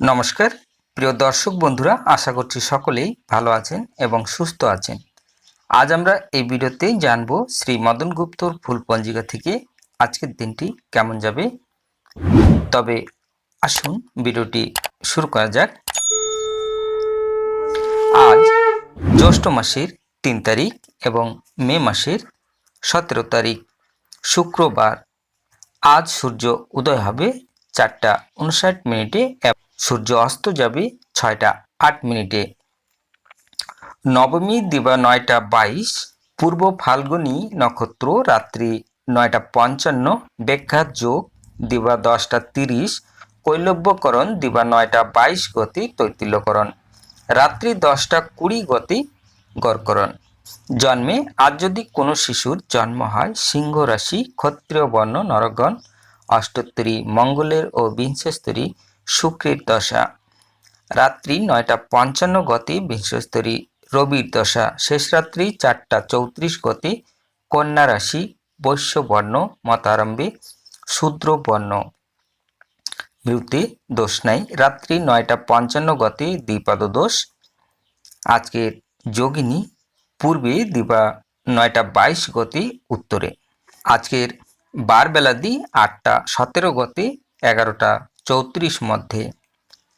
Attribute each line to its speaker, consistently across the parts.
Speaker 1: নমস্কার। প্রিয় দর্শক বন্ধুরা, আশা করছি সকলেই ভালো আছেন এবং সুস্থ আছেন। আজ আমরা এই ভিডিওতে জানব শ্রী মদন গুপ্তর ফুল পঞ্জিকা থেকে আজকের দিনটি কেমন যাবে। তবে আসুন ভিডিওটি শুরু করা যাক। আজ জ্যৈষ্ঠ মাসের তিন তারিখ এবং মে মাসের সতেরো তারিখ, শুক্রবার। আজ সূর্য উদয় হবে চারটা উনষাট মিনিটে সূর্য অস্ত যাবে ছয়টা আট মিনিটে। নবমী দিবা নয়টা বাইশ, পূর্ব ফাল্গুনী নক্ষত্র রাত্রি নয়টা পঞ্চান্ন ব্যাখ্যাত যোগ দিবা দশটা তিরিশ, কৈলব্যকরণ দিবা নয়টা বাইশ গতি তৈতিল্যকরণ। রাত্রি দশটা কুড়ি গতি গড়করণ। জন্মে আজ যদি কোনো শিশুর জন্ম হয়, সিংহ রাশি, ক্ষত্রিয় বর্ণ, নরগণ অষ্টোত্তরী মঙ্গলের ও বিংশস্তরী শুক্রের দশা। রাত্রি নয়টা পঞ্চান্ন গতি, বিংশস্তরী রবির দশা। শেষ রাত্রি চারটা চৌত্রিশ গতি, কন্যা রাশি বৈশ্য বর্ণ মতারম্ভে শূদ্র বর্ণ মৃত্যু দোষ নাই। রাত্রি নয়টা পঞ্চান্ন গতি দ্বিপাদ দোষ আজকের যোগিনী, পূর্বে দিবা নয়টা বাইশ গতি, উত্তরে। আজকের বার বেলাদি আটটা সতেরো গতি এগারোটা চৌত্রিশ মধ্যে।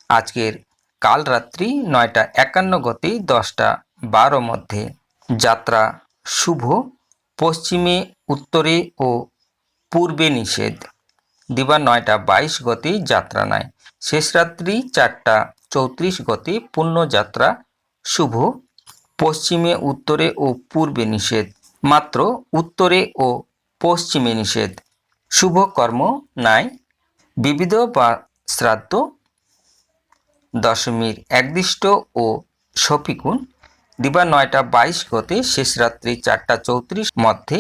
Speaker 1: আজকের কাল রাত্রি নয়টা একান্ন গতি দশটা বারো মধ্যে। যাত্রা শুভ, পশ্চিমে উত্তরে ও পূর্বে নিষেধ। দিবা নয়টা বাইশ গতি যাত্রা নাই। শেষ রাত্রি চারটা চৌত্রিশ গতি যাত্রা শুভ, পশ্চিমে উত্তরে ও পূর্বে নিষেধ। মাত্র উত্তরে ও পশ্চিমে নিষেধ। শুভ কর্ম নাই। বিবিধ বা শ্রাদ্ধ। দশমীর একদিষ্ট ও শফিকুন দিবা নয়টা বাইশ গতে শেষ রাত্রি চারটা চৌত্রিশ মধ্যে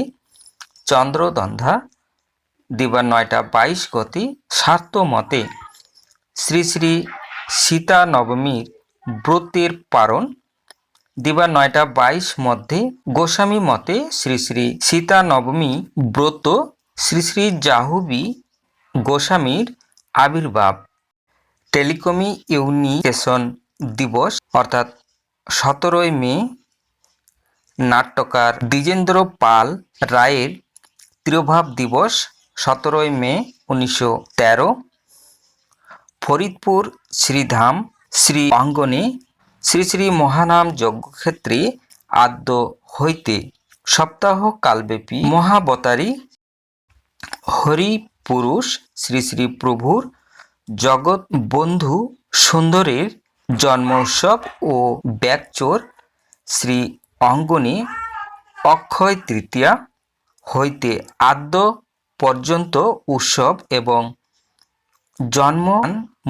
Speaker 1: চন্দ্রদন্ধা দিবা নয়টা বাইশ গতি স্বার্থ মতে শ্রী শ্রী সীতা নবমীর ব্রতের পারণ। দিবা নয়টা বাইশ মধ্যে গোস্বামী মতে শ্রী শ্রী সীতা নবমী ব্রত শ্রী শ্রী জাহুবি গোস্বামীর আবির্ভাব। টেলিকমি ইউনিকেশন দিবস, অর্থাৎ সতেরোই মে, নাট্যকার দ্বিজেন্দ্র পাল রায়ের তিরোভাব দিবস, সতেরোই মে, উনিশশো তেরো। ফরিদপুর, শ্রীধাম, শ্রী অঙ্গনে শ্রী শ্রী মহানাম যজ্ঞক্ষেত্রে আদ্য হইতে সপ্তাহ কালব্যাপী মহাবতারী হরিপুরুষ শ্রী শ্রী প্রভুর জগৎ বন্ধু সুন্দরের জন্ম উৎসব ও ব্যাকচোর শ্রী অঙ্গনে অক্ষয় তৃতীয়া হইতে আদ্য পর্যন্ত উৎসব এবং জন্ম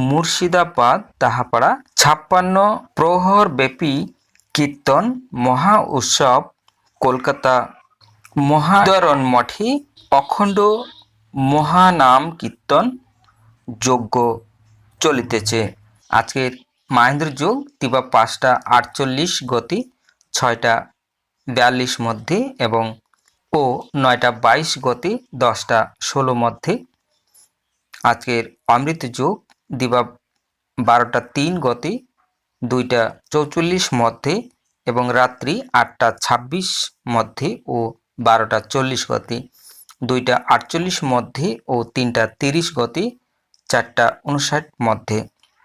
Speaker 1: মুর্শিদাবাদ, তাহাপাড়া ছাপ্পান্ন প্রহর ব্যাপী কীর্তন, মহা উৎসব, কলকাতা মহাদরণ মঠে অখণ্ড মহানাম কীর্তন যজ্ঞ চলিতেছে। আজকের মাহেন্দ্র যোগ দিবা পাঁচটা আটচল্লিশ গতি, ছয়টা বিয়াল্লিশ মধ্যে এবং ও নয়টা বাইশ গতি, দশটা ষোলো মধ্যে আজকের অমৃত যুগ, দিবা বারোটা তিন গতি, দুইটা চৌচল্লিশ মধ্যে এবং রাত্রি আটটা ছাব্বিশ মধ্যে ও বারোটা চল্লিশ গতি, দুইটা আটচল্লিশ মধ্যে ও তিনটা তিরিশ গতি, চারটা উনষাট মধ্যে।